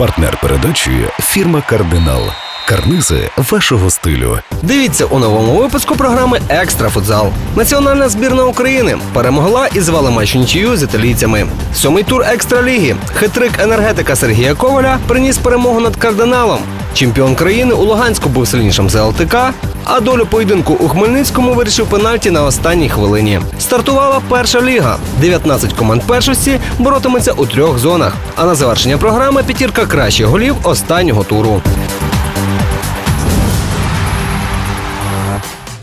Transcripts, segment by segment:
Партнер передачі фірма Кардинал. Карнизи вашого стилю. Дивіться у новому випуску програми Екстра футзал. Національна збірна України перемогла і звала матч нічию з італійцями. Сьомий тур екстраліги. Хитрик енергетика Сергія Коваля приніс перемогу над кардиналом. Чемпіон країни у Луганську був сильнішим за ЛТК, а долю поєдинку у Хмельницькому вирішив пенальті на останній хвилині. Стартувала перша ліга. 19 команд першості боротимуться у трьох зонах. А на завершення програми п'ятірка кращих голів останнього туру.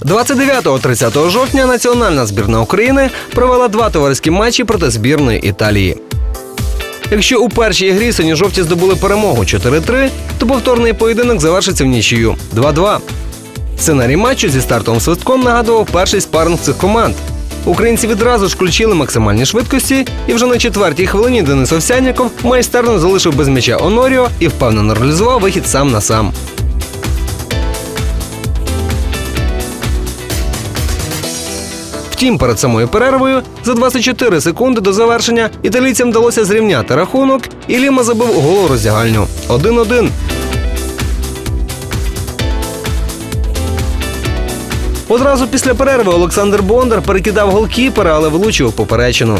29-30 жовтня національна збірна України провела два товариські матчі проти збірної Італії. Якщо у першій грі сині-жовті здобули перемогу 4-3, то повторний поєдинок завершиться в нічию 2-2. Сценарій матчу зі стартовим свистком нагадував перший спаринг цих команд. Українці відразу ж включили максимальні швидкості, і вже на четвертій хвилині Денис Овсяніков майстерно залишив без м'яча Оноріо і впевнено реалізував вихід сам на сам. Втім, перед самою перервою за 24 секунди до завершення італійцям вдалося зрівняти рахунок, і Ліма забив гол роздягальню 1-1. Одразу після перерви Олександр Бондар перекидав голкіпера, але влучив поперечину.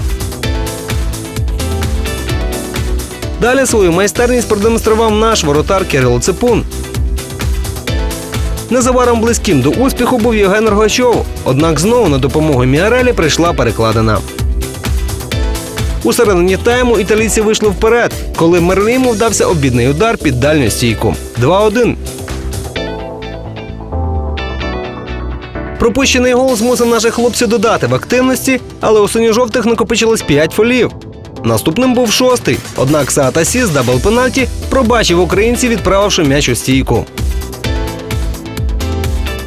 Далі свою майстерність продемонстрував наш воротар Кирило Ципун. Незабаром близьким до успіху був Євген Рогачов, однак знову на допомогу Міарелі прийшла перекладина. У середині тайму італійці вийшли вперед, коли Мерліму вдався обідний удар під дальню стійку. 2-1. Пропущений гол змусив наших хлопців додати в активності, але у синьо-жовтих накопичилось 5 фолів. Наступним був шостий. Однак Саатасі з дабл пенальті пробачив українців, відправивши м'яч у стійку.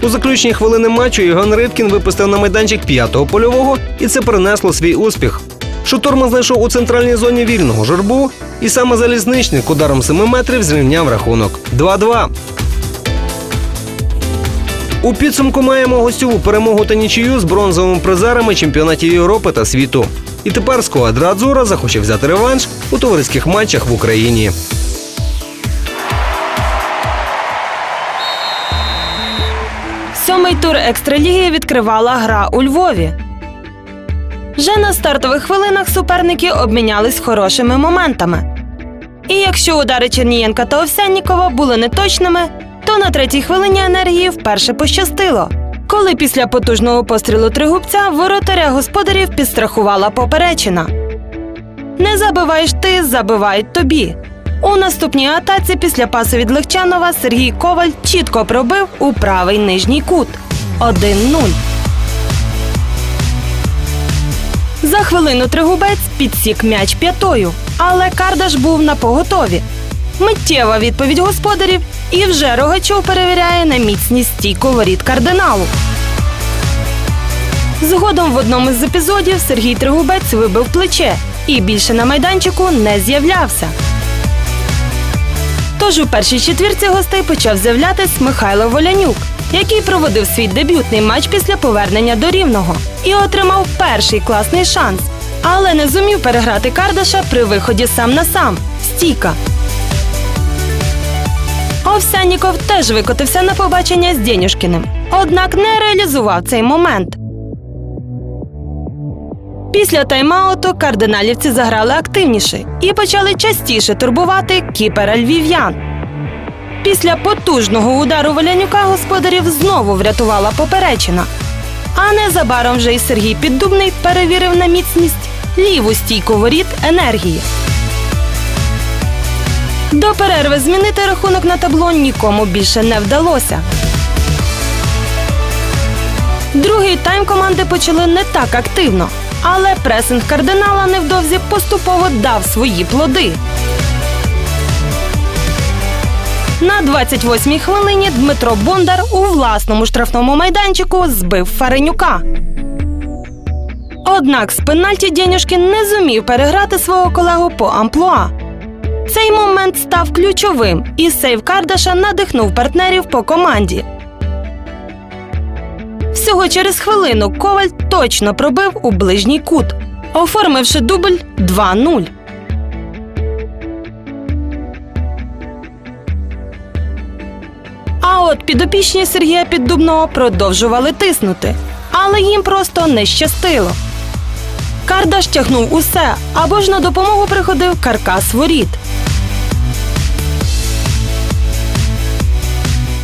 У заключній хвилини матчу Євген Рибкін випустив на майданчик п'ятого польового, і це принесло свій успіх. Шуторман знайшов у центральній зоні вільного журбу, і саме залізничник ударом 7 метрів зрівняв рахунок 2-2. У підсумку маємо гостьову перемогу та нічию з бронзовими призерами чемпіонатів Європи та світу. І тепер сквадра Адзура захоче взяти реванш у товариських матчах в Україні. Сьомий тур екстраліги відкривала гра у Львові. Вже на стартових хвилинах суперники обмінялись хорошими моментами. І якщо удари Чернієнка та Овсяннікова були неточними, то на третій хвилині енергії вперше пощастило. Коли після потужного пострілу тригубця воротаря господарів підстрахувала поперечина. Не забиваєш ти, забивають тобі. У наступній атаці після пасу від Легчанова Сергій Коваль чітко пробив у правий нижній кут 1-0. За хвилину Тригубець підсік м'яч п'ятою, але Кардаш був на поготові. Миттєва відповідь господарів, і вже Рогачов перевіряє на міцність стійку воріт кардиналу. Згодом в одному з епізодів Сергій Тригубець вибив плече і більше на майданчику не з'являвся. Тож у першій четвірці гостей почав з'являтись Михайло Волянюк, який проводив свій дебютний матч після повернення до рівного і отримав перший класний шанс, але не зумів переграти Кардаша при виході сам на сам. Стійка. Овсянніков теж викотився на побачення з Дєнюшкіним, однак не реалізував цей момент. Після тайм-ауту кардиналівці заграли активніше і почали частіше турбувати кіпера львів'ян. Після потужного удару Волянюка господарів знову врятувала поперечина. А незабаром вже й Сергій Піддубний перевірив на міцність ліву стійку воріт енергії. До перерви змінити рахунок на табло нікому більше не вдалося. Другий тайм команди почали не так активно, але пресинг кардинала невдовзі поступово дав свої плоди. На 28-й хвилині Дмитро Бондар у власному штрафному майданчику збив Фаренюка. Однак з пенальті Дєнюшкін не зумів переграти свого колегу по амплуа. Цей момент став ключовим, і сейв Кардаша надихнув партнерів по команді. Всього через хвилину Коваль точно пробив у ближній кут, оформивши дубль 2-0. От підопічні Сергія Піддубного продовжували тиснути, але їм просто не щастило. Кардаш тягнув усе, або ж на допомогу приходив каркас воріт.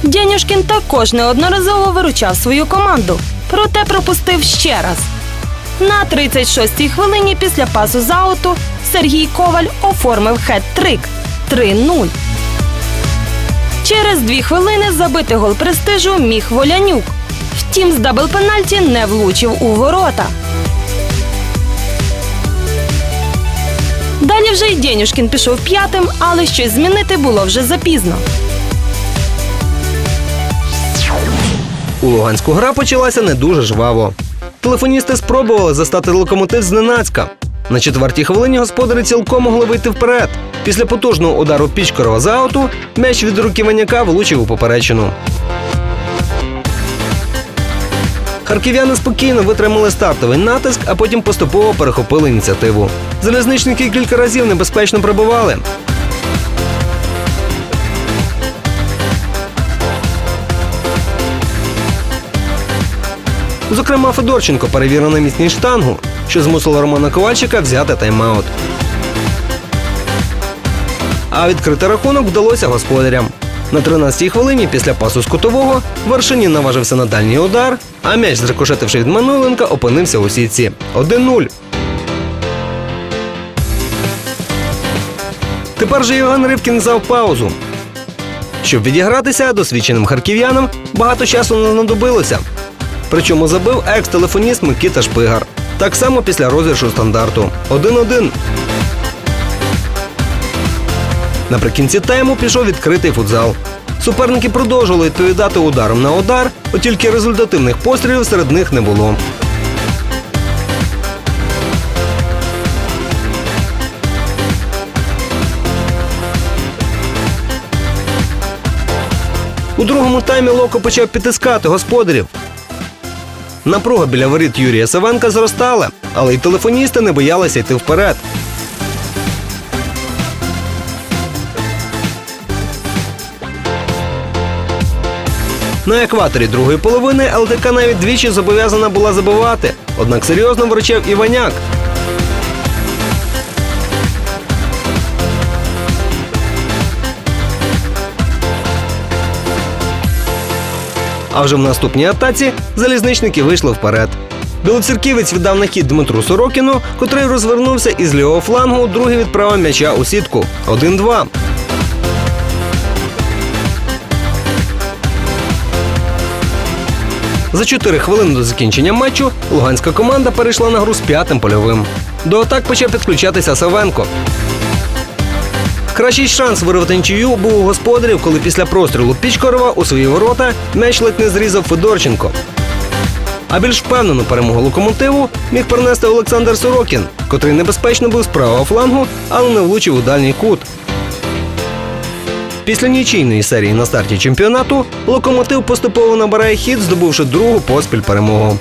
Дянюшкін також неодноразово виручав свою команду, проте пропустив ще раз. На 36-й хвилині після пасу з ауту Сергій Коваль оформив хет-трик 3-0. Через дві хвилини забити гол престижу міг Волянюк. Втім, з дабл пенальті не влучив у ворота. Далі вже й Дєнюшкін пішов п'ятим, але щось змінити було вже запізно. У Луганську гра почалася не дуже жваво. Телефоністи спробували застати локомотив зненацька. На четвертій хвилині господарі цілком могли вийти вперед. Після потужного удару Пічкорова за ауту м'яч від руки Ваняка влучив у поперечину. Харків'яни спокійно витримали стартовий натиск, а потім поступово перехопили ініціативу. Залізничники кілька разів небезпечно пробивали. Зокрема, Федорченко перевірив на міцність штангу, що змусило Романа Ковальчика взяти тайм-аут. А відкрити рахунок вдалося господарям. На 13-й хвилині після пасу з кутового Вершинін наважився на дальній удар, а м'яч, зрикошетивши від Мануйленка, опинився у сітці. 1-0. Тепер же Євген Рибкін взяв паузу. Щоб відігратися досвідченим харків'янам, багато часу не знадобилося. Причому забив екс-телефоніст Микита Шпигар. Так само після розіграшу стандарту. 1-1. Наприкінці тайму пішов відкритий футзал. Суперники продовжували відповідати ударом на удар, от тільки результативних пострілів серед них не було. У другому таймі Локо почав підтискати господарів. Напруга біля воріт Юрія Савенка зростала, але й телефоністи не боялися йти вперед. На екваторі другої половини ЛДК навіть двічі зобов'язана була забивати, однак серйозно вручав Іваняк. А вже в наступній атаці залізничники вийшли вперед. Білоцерківець віддав на хід Дмитру Сорокіну, котрий розвернувся із лівого флангу, другий відправив м'яча у сітку. 1-2. За 4 хвилини до закінчення матчу луганська команда перейшла на гру з п'ятим польовим. До атак почав підключатися Савенко. Кращий шанс вирвати нічию був у господарів, коли після прострілу Пічкорова у свої ворота м'яч ледь не зрізав Федорченко. А більш впевнену перемогу локомотиву міг принести Олександр Сорокін, котрий небезпечно був з правого флангу, але не влучив у дальній кут. Після нічийної серії на старті чемпіонату локомотив поступово набирає хід, здобувши другу поспіль перемогу.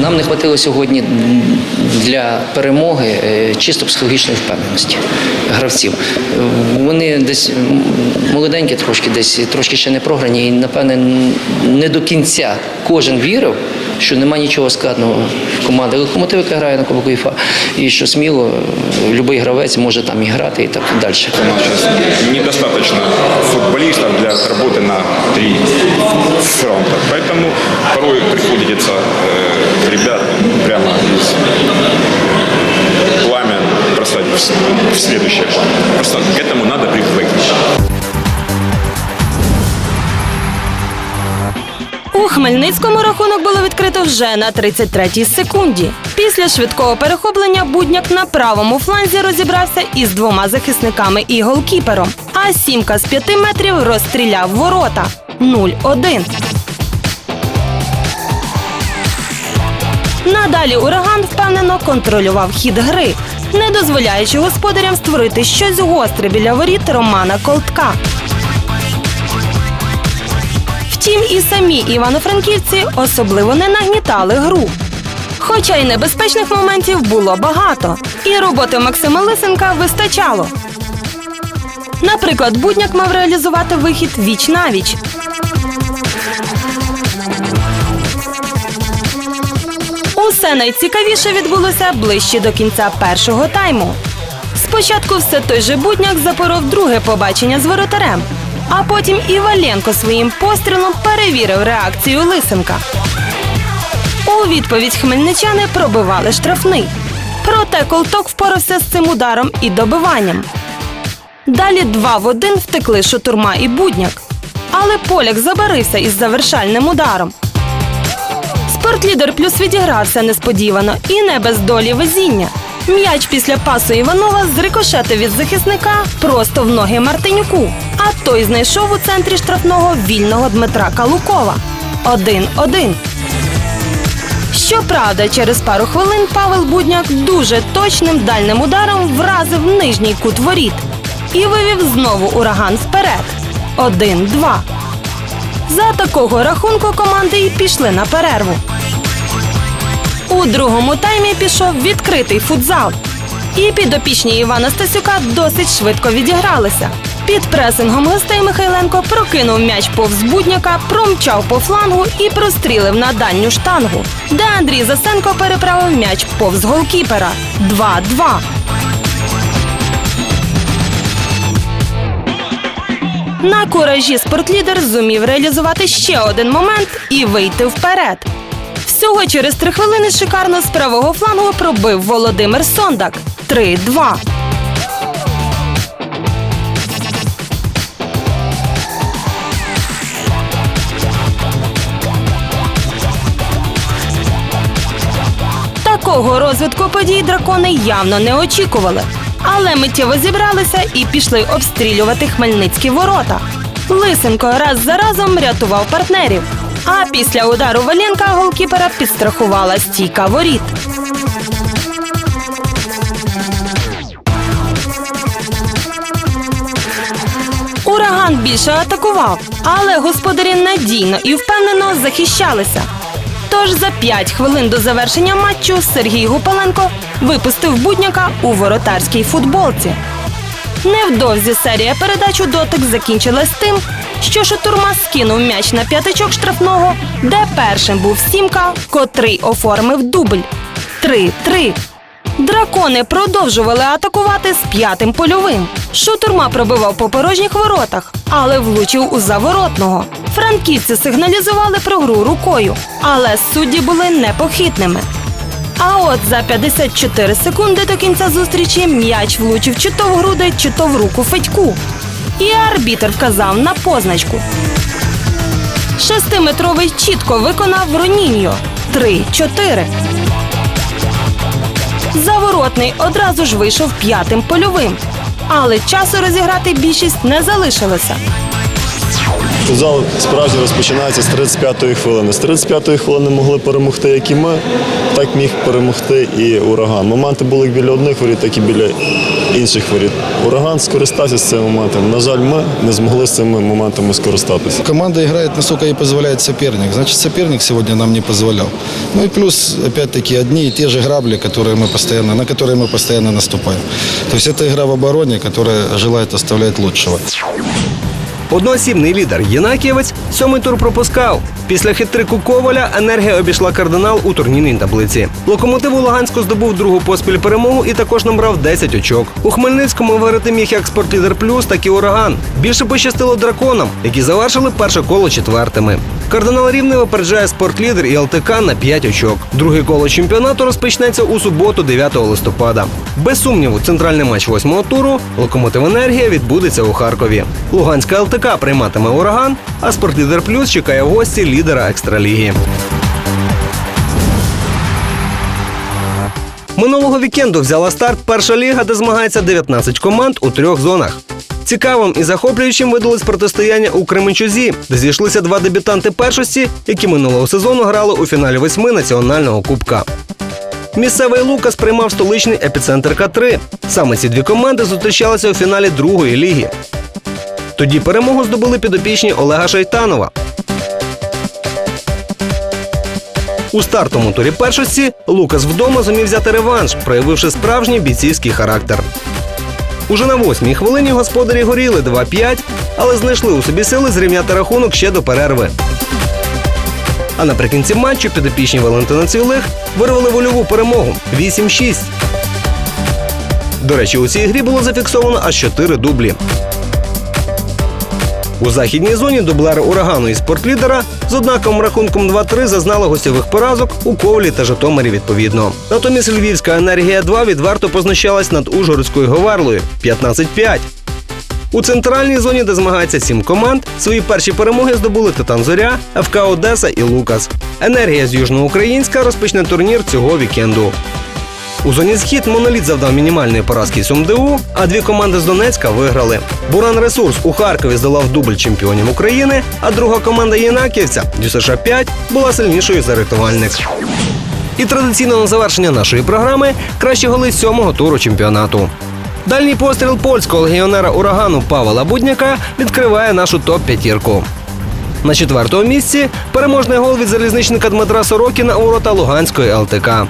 Нам не хватило сьогодні для перемоги е, чисто психологічної впевненості гравців. Е, Вони десь м, молоденькі трошки, десь трошки ще не програні, і напевне не до кінця кожен вірив, що нема нічого складного в команди локомотив, яка грає на Кубку УЄФА, і що сміло будь-який гравець може там і грати і так далі. У нас сейчас недостаточно футболистов для работы на три фронта. Поэтому порой приходится э, ребят прямо из пламя с- в следующее пламя. Просто к этому надо привыкнуть. У Хмельницькому рахунок було відкрито вже на 33-й секунді. Після швидкого перехоплення будняк на правому фланзі розібрався із двома захисниками і голкіпером. А сімка з п'яти метрів розстріляв ворота 0-1. Надалі ураган впевнено контролював хід гри, не дозволяючи господарям створити щось гостре біля воріт Романа Колтка. Втім, і самі івано-франківці особливо не нагнітали гру. Хоча й небезпечних моментів було багато, і роботи Максима Лисенка вистачало. Наприклад, будняк мав реалізувати вихід віч на віч. Усе найцікавіше відбулося ближче до кінця першого тайму. Спочатку все той же будняк запоров друге побачення з воротарем, а потім і Валенко своїм пострілом перевірив реакцію Лисенка. У відповідь хмельничани пробивали штрафний. Проте Колток впорався з цим ударом і добиванням. Далі два в один втекли Шатурма і Будняк. Але поляк забарився із завершальним ударом. Спортлідер плюс відігрався несподівано і не без долі везіння. М'яч після пасу Іванова зрикошетив від захисника просто в ноги Мартинюку. А той знайшов у центрі штрафного вільного Дмитра Калукова. 1-1. Щоправда, через пару хвилин Павел Будняк дуже точним дальним ударом вразив нижній кут воріт і вивів знову ураган вперед. 1-2. За такого рахунку команди і пішли на перерву. У другому таймі пішов відкритий футзал. І підопічні Івана Стасюка досить швидко відігралися. Під пресингом гостей Михайленко прокинув м'яч повз будняка, промчав по флангу і прострілив на дальню штангу, де Андрій Засенко переправив м'яч повз голкіпера. 2-2. На куражі спортлідер зумів реалізувати ще один момент і вийти вперед. Всього через три хвилини шикарно з правого флангу пробив Володимир Сондак. 3-2. Такого розвитку подій дракони явно не очікували. Але миттєво зібралися і пішли обстрілювати хмельницькі ворота. Лисенко раз за разом рятував партнерів. А після удару Валенка голкіпера підстрахувала стійка воріт. Ураган більше атакував, але господарі надійно і впевнено захищалися. Тож за 5 хвилин до завершення матчу Сергій Гупаленко випустив будняка у воротарській футболці. Невдовзі серія передач у дотик закінчилась тим, що Шатурма скинув м'яч на п'ятачок штрафного, де першим був Сімка, котрий оформив дубль. 3-3. Дракони продовжували атакувати з п'ятим польовим. Шутурма пробивав по порожніх воротах, але влучив у заворотного. Франківці сигналізували про гру рукою, але судді були непохитними. А от за 54 секунди до кінця зустрічі м'яч влучив чи то в груди, чи то в руку Федьку. І арбітр вказав на позначку. Шестиметровий чітко виконав Роніньо. 3-4. Заворотний одразу ж вийшов п'ятим польовим. Але часу розіграти більшість не залишилося. Футзал справді розпочинається з 35-ї хвилини. З 35-ї хвилини могли перемогти як і ми, так міг перемогти і ураган. Моменти були як біля одних воріт, так і біля інших воріт. Ураган скористався з цим моментом. На жаль, ми не змогли з цими моментами скористатися. Команда играет, насколько ей позволяет соперник. Значит, соперник сегодня нам не позволял. Ну и плюс, опять-таки, одни и те же грабли, которые мы постоянно, на которые мы постоянно наступаем. То есть это игра в обороне, которая желает оставлять лучшего. Одноосібний лідер Єнакієвець сьомий тур пропускав. Після хитрику Коваля енергія обійшла кардинал у турнірній таблиці. Локомотив у Луганську здобув другу поспіль перемогу і також набрав 10 очок. У Хмельницькому виграти міг як спортлідер плюс, так і ураган. Більше пощастило драконам, які завершили перше коло четвертими. Кардинал Рівне випереджає спортлідер і ЛТК на 5 очок. Друге коло чемпіонату розпочнеться у суботу, 9 листопада. Без сумніву, центральний матч восьмого туру Локомотив Енергія відбудеться у Харкові. Луганська ЛТК прийматиме ураган, а спортлідер плюс чекає в гості лідера екстраліги. Минулого вікенду взяла старт перша ліга, де змагається 19 команд у трьох зонах. Цікавим і захоплюючим видалось протистояння у Кременчузі, де зійшлися два дебютанти першості, які минулого сезону грали у фіналі восьми національного кубка. Місцевий Лукас приймав столичний епіцентр К3. Саме ці дві команди зустрічалися у фіналі другої ліги. Тоді перемогу здобули підопічні Олега Шайтанова. У стартовому турі першості Лукас вдома зумів взяти реванш, проявивши справжній бійцівський характер. Уже на восьмій хвилині господарі горіли 2-5, але знайшли у собі сили зрівняти рахунок ще до перерви. А наприкінці матчу підопічні Валентина Цвілих вирвали вольову перемогу 8-6. До речі, у цій грі було зафіксовано аж 4 дублі. У західній зоні дублери урагану і спортлідера з однаковим рахунком 2-3 зазнали гостьових поразок у Ковлі та Житомирі відповідно. Натомість Львівська енергія 2 відверто познущалась над Ужгородською Говерлою 15-5. У центральній зоні, де змагається сім команд, свої перші перемоги здобули Титан Зоря, ФК Одеса і Лукас. Енергія з Южноукраїнська розпочне турнір цього вікенду. У зоні схід моноліт завдав мінімальної поразки СумДУ, а дві команди з Донецька виграли. Буран Ресурс у Харкові здолав дубль чемпіонів України, а друга команда Єнаківця ДЮСШ 5 була сильнішою за рятувальник. І традиційно на завершення нашої програми кращі голи сьомого туру чемпіонату. Дальній постріл польського легіонера урагану Павла Будняка відкриває нашу топ-п'ятірку. На четвертому місці переможний гол від залізничника Дмитра Сорокіна у ворота Луганської ЛТК.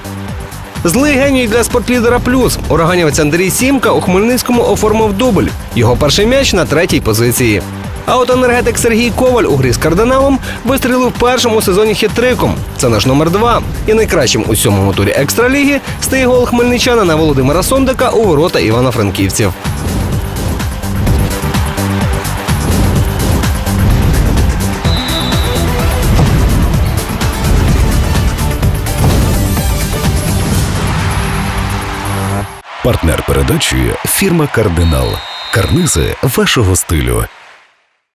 Злий геній для спортлідера плюс. Ураганівець Андрій Сімка у Хмельницькому оформив дубль. Його перший м'яч на третій позиції. А от енергетик Сергій Коваль у грі з кардиналом вистрілив першому сезоні хитриком. Це наш номер два. І найкращим у сьомому турі екстраліги стає гол хмельничанина Володимира Сондика у ворота Івано-Франківців. Партнер передачі фірма Кардинал. Карнизи вашого стилю.